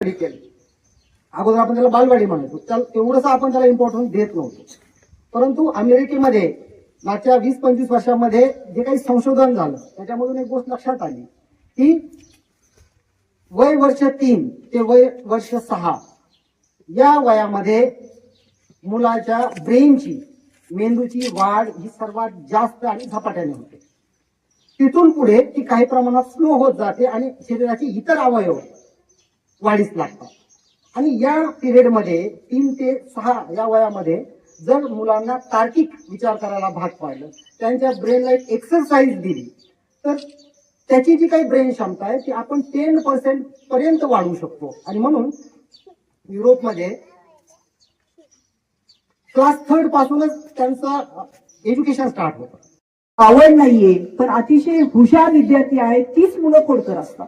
केली. अगोदर आपण त्याला बालवाडी म्हणतो तेवढंच आपण त्याला इम्पॉर्टन्स देत नव्हतो. परंतु अमेरिकेमध्ये मागच्या वीस पंचवीस वर्षामध्ये जे काही संशोधन झालं त्याच्यामधून एक गोष्ट लक्षात आली की वय वर्ष तीन ते वय वर्ष सहा या वयामध्ये मुलाच्या ब्रेनची मेंदूची वाढ ही सर्वात जास्त आणि झपाट्याने होते. तिथून पुढे ती काही प्रमाणात स्लो होत जाते आणि शरीराचे इतर अवयव वाढीस लागतात. आणि या पिरियडमध्ये तीन ते सहा या वयामध्ये जर मुलांना तार्किक विचार करायला भाग पाडलं त्यांच्या ब्रेनला एक एक्सरसाइज दिली तर त्याची जी काही ब्रेन क्षमता आहे ती आपण टेन पर्सेंट पर्यंत वाढवू शकतो. आणि म्हणून युरोपमध्ये क्लास थर्ड पासूनच त्यांचं एज्युकेशन स्टार्ट होतं. आवड नाहीये पण अतिशय हुशार विद्यार्थी आहेत तीच मुलं खोडकर असतात.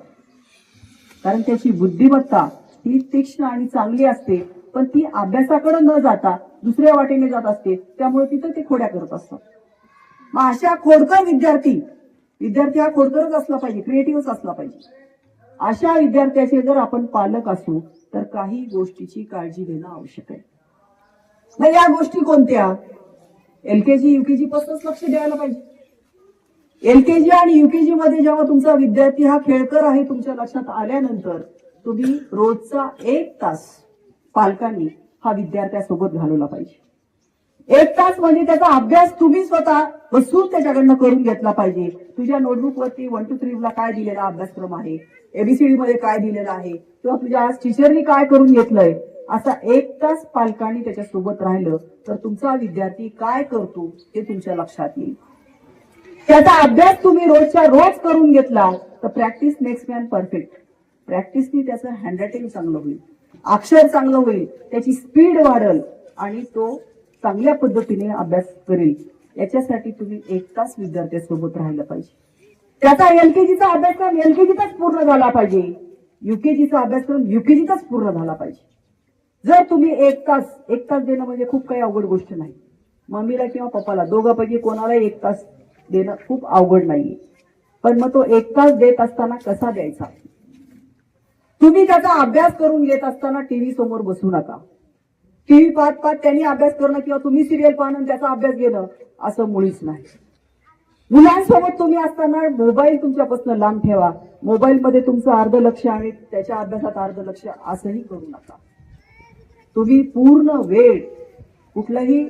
कारण त्याची बुद्धिमत्ता ही तीक्ष्ण आणि चांगली असते पण ती अभ्यासाकडे न जाता दुसऱ्या वाटेने जात असते त्यामुळे तिथं ते खोड्या करत असतात मग अशा खोडकर विद्यार्थी विद्यार्थी हा खोडकरच असला पाहिजे क्रिएटिव्हच असला पाहिजे. अशा विद्यार्थ्याचे जर आपण पालक असू तर काही गोष्टीची काळजी घेणं आवश्यक आहे. मग या गोष्टी कोणत्या? एल केजी युकेजी पासूनच लक्ष द्यायला पाहिजे. एलकेजी आणि युकेजी मध्ये जेव्हा तुमचा विद्यार्थी हा खेळकर आहे तुमच्या लक्षात आल्यानंतर तुम्ही रोजचा एक तास पालकांनी हा विद्यार्थ्यासोबत घालवला पाहिजे. एक तास म्हणजे त्याचा अभ्यास तुम्ही स्वतः बसून त्याच्याकडनं करून घेतला पाहिजे. तुझ्या नोटबुक वरती वन टू थ्री ला काय दिलेला अभ्यासक्रम आहे? एबीसीडी मध्ये काय दिलेला आहे? किंवा तुझ्या आज टीचरनी काय करून घेतलंय? असा एक तास पालकांनी त्याच्यासोबत राहिलं तर तुमचा विद्यार्थी काय करतो हे तुमच्या लक्षात येईल. त्याचा अभ्यास तुम्ही रोजच्या रोज करून घेतला तर प्रॅक्टिस मेक्स मॅन परफेक्ट प्रॅक्टिसनी त्याचं हँडरायटिंग चांगलं होईल. अक्षर चांगलं होईल त्याची स्पीड वाढल आणि तो चांगल्या पद्धतीने अभ्यास करेल. याच्यासाठी तुम्ही एक तास विद्यार्थ्यासोबत राहिलं पाहिजे. त्याचा एलकेजीचा अभ्यासक्रम एलकेजीचाच पूर्ण झाला पाहिजे. युकेजीचा अभ्यासक्रम युकेजीचाच पूर्ण झाला पाहिजे. जर तुम्ही एक तास एक तास देणं म्हणजे खूप काही अवघड गोष्ट नाही. मम्मीला किंवा पप्पाला दोघांपैकी कोणाला एक तास देणं खूप अवघड नाहीये. पण मग तो एकटाच देत असताना कसा द्यायचा? तुम्ही त्याचा अभ्यास करून घेत असताना टीव्ही समोर बसू नका. टीव्ही पाहत पाहत त्यांनी अभ्यास करणं किंवा तुम्ही सिरियल पाहणं त्याचा अभ्यास घेणं असं मुळीच नाही. मुलांसोबत तुम्ही असताना मोबाईल तुमच्यापासून लांब ठेवा. मोबाईलमध्ये तुमचं अर्ध लक्ष आणि त्याच्या अभ्यासात अर्ध लक्ष असंही करू नका. तुम्ही पूर्ण वेळ कुठलाही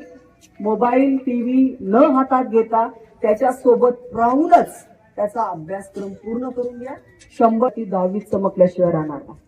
मोबाईल टीव्ही न हातात घेता त्याच्या सोबत राहूनच त्याचा अभ्यासक्रम पूर्ण करून घ्या. शंभर ती दहावीत चमकल्याशिवाय राहणार नाही.